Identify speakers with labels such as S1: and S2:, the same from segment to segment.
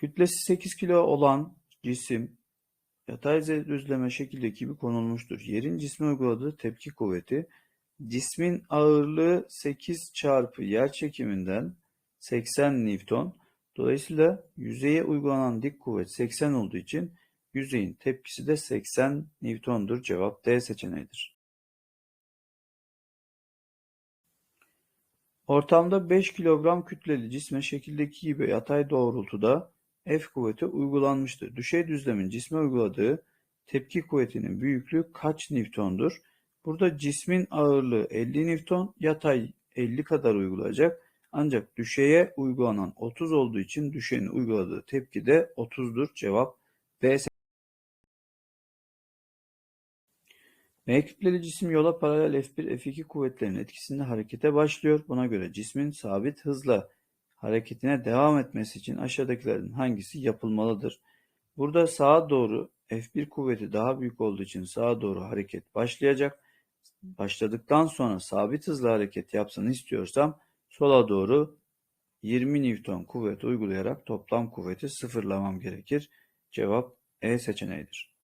S1: Kütlesi 8 kilo olan cisim yatay düzleme şekildeki gibi konulmuştur. Yerin cisme uyguladığı tepki kuvveti cismin ağırlığı 8 çarpı yer çekiminden 80 Newton. Dolayısıyla yüzeye uygulanan dik kuvvet 80 olduğu için yüzeyin tepkisi de 80 Newton'dur. Cevap D seçeneğidir. Ortamda 5 kilogram kütleli cisme şekildeki gibi yatay doğrultuda F kuvveti uygulanmıştır. Düşey düzlemin cisme uyguladığı tepki kuvvetinin büyüklüğü kaç Newton'dur? Burada cismin ağırlığı 50 Newton, yatay 50 kadar uygulayacak. Ancak düşeye uygulanan 30 olduğu için düşeyin uyguladığı tepki de 30'dur. Cevap B. M kütleli cisim yola paralel F1, F2 kuvvetlerinin etkisinde harekete başlıyor. Buna göre cismin sabit hızla hareketine devam etmesi için aşağıdakilerin hangisi yapılmalıdır? Burada sağa doğru F1 kuvveti daha büyük olduğu için sağa doğru hareket başlayacak. Başladıktan sonra sabit hızla hareket yapsın istiyorsam sola doğru 20 Newton kuvvet uygulayarak toplam kuvveti sıfırlamam gerekir. Cevap E seçeneğidir.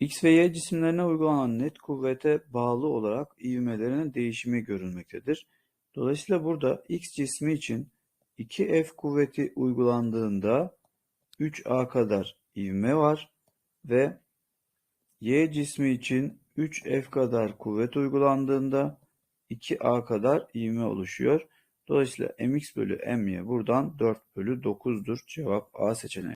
S1: X ve Y cisimlerine uygulanan net kuvvete bağlı olarak ivmelerinin değişimi görülmektedir. Dolayısıyla burada X cismi için 2F kuvveti uygulandığında 3A kadar ivme var ve Y cismi için 3F kadar kuvvet uygulandığında 2A kadar ivme oluşuyor. Dolayısıyla mx bölü my buradan 4 bölü 9'dur. Cevap A seçeneği.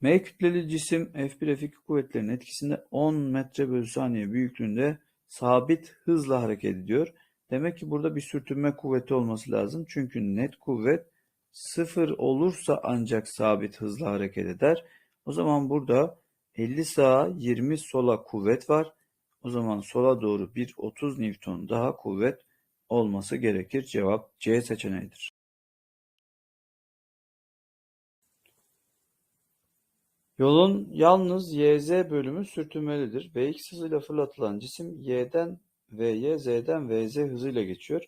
S1: M kütleli cisim F1 F2 kuvvetlerinin etkisinde 10 metre bölü saniye büyüklüğünde sabit hızla hareket ediyor. Demek ki burada bir sürtünme kuvveti olması lazım. Çünkü net kuvvet sıfır olursa ancak sabit hızla hareket eder. O zaman burada 50 sağa 20 sola kuvvet var. O zaman sola doğru bir 30 Newton daha kuvvet olması gerekir. Cevap C seçeneğidir. Yolun yalnız YZ bölümü sürtünmelidir. Vx hızıyla fırlatılan cisim Y'den V'ye, Z'den Vz hızıyla geçiyor.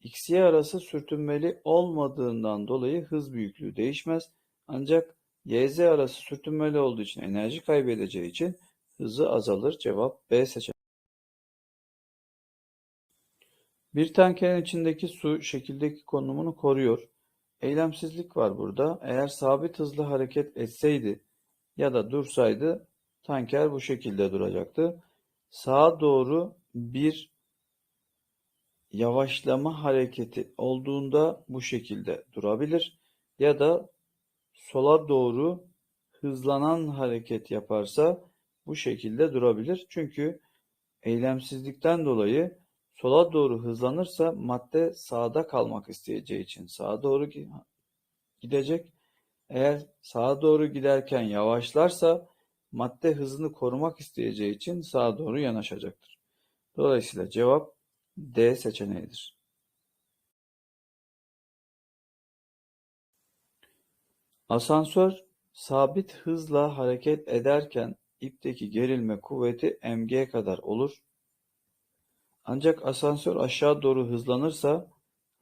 S1: XY arası sürtünmeli olmadığından dolayı hız büyüklüğü değişmez. Ancak YZ arası sürtünmeli olduğu için enerji kaybedeceği için hızı azalır. Cevap B seçeneği. Bir tankerin içindeki su şekildeki konumunu koruyor. Eylemsizlik var burada. Eğer sabit hızlı hareket etseydi ya da dursaydı tanker bu şekilde duracaktı. Sağa doğru bir yavaşlama hareketi olduğunda bu şekilde durabilir ya da sola doğru hızlanan hareket yaparsa bu şekilde durabilir. Çünkü eylemsizlikten dolayı sola doğru hızlanırsa madde sağda kalmak isteyeceği için sağa doğru gidecek. Eğer sağa doğru giderken yavaşlarsa madde hızını korumak isteyeceği için sağa doğru yanaşacaktır. Dolayısıyla cevap D seçeneğidir. Asansör sabit hızla hareket ederken ipteki gerilme kuvveti mg kadar olur. Ancak asansör aşağı doğru hızlanırsa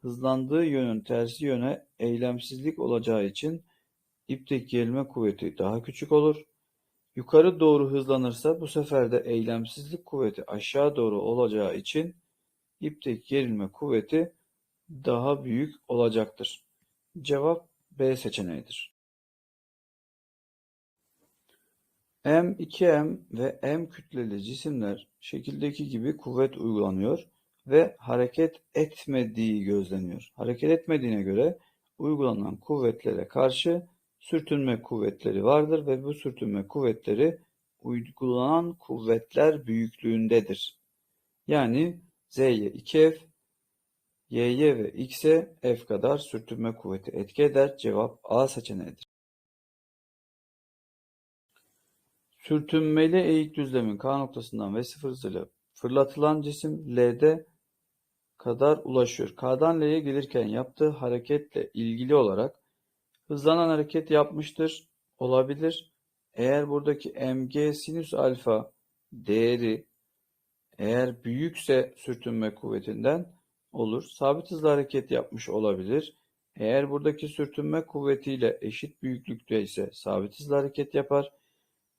S1: hızlandığı yönün tersi yöne eylemsizlik olacağı için ipteki gerilme kuvveti daha küçük olur. Yukarı doğru hızlanırsa bu sefer de eylemsizlik kuvveti aşağı doğru olacağı için ipteki gerilme kuvveti daha büyük olacaktır. Cevap B seçeneğidir. M, 2M ve M kütleli cisimler şekildeki gibi kuvvet uygulanıyor ve hareket etmediği gözleniyor. Hareket etmediğine göre uygulanan kuvvetlere karşı sürtünme kuvvetleri vardır ve bu sürtünme kuvvetleri uygulanan kuvvetler büyüklüğündedir. Yani Z'ye 2F, Y'ye ve X'e F kadar sürtünme kuvveti etki eder. Cevap A seçeneğidir. Sürtünmeli eğik düzlemin K noktasından V sıfır hızıyla fırlatılan cisim L'de kadar ulaşıyor. K'dan L'ye gelirken yaptığı hareketle ilgili olarak hızlanan hareket yapmıştır. Olabilir. Eğer buradaki mg sinüs alfa değeri eğer büyükse sürtünme kuvvetinden olur. Sabit hızla hareket yapmış olabilir. Eğer buradaki sürtünme kuvvetiyle eşit büyüklükte ise sabit hızla hareket yapar.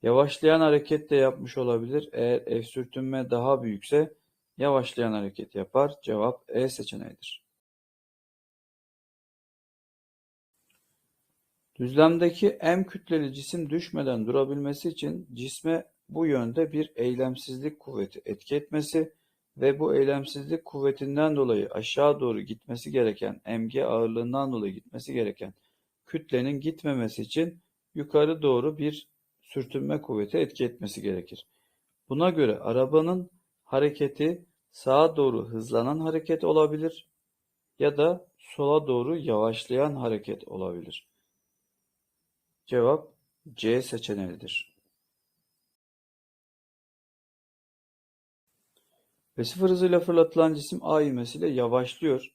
S1: Yavaşlayan hareket de yapmış olabilir. Eğer F sürtünme daha büyükse yavaşlayan hareket yapar. Cevap E seçeneğidir. Düzlemdeki M kütleli cisim düşmeden durabilmesi için cisme bu yönde bir eylemsizlik kuvveti etki etmesi ve bu eylemsizlik kuvvetinden dolayı aşağı doğru gitmesi gereken mg ağırlığından dolayı gitmesi gereken kütlenin gitmemesi için yukarı doğru bir sürtünme kuvveti etki etmesi gerekir. Buna göre arabanın hareketi sağa doğru hızlanan hareket olabilir ya da sola doğru yavaşlayan hareket olabilir. Cevap C seçeneğidir. Ve sıfır hızıyla fırlatılan cisim A ivmesiyle yavaşlıyor.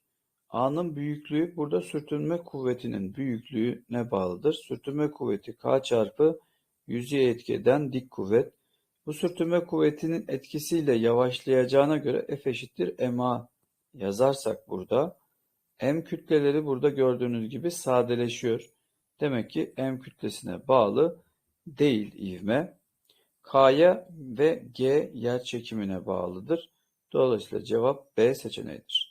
S1: A'nın büyüklüğü burada sürtünme kuvvetinin büyüklüğüne bağlıdır. Sürtünme kuvveti K çarpı yüzeye etki eden dik kuvvet. Bu sürtünme kuvvetinin etkisiyle yavaşlayacağına göre F eşittir MA yazarsak burada M kütleleri burada gördüğünüz gibi sadeleşiyor. Demek ki M kütlesine bağlı değil ivme. K'ya ve G yer çekimine bağlıdır. Dolayısıyla cevap B seçeneğidir.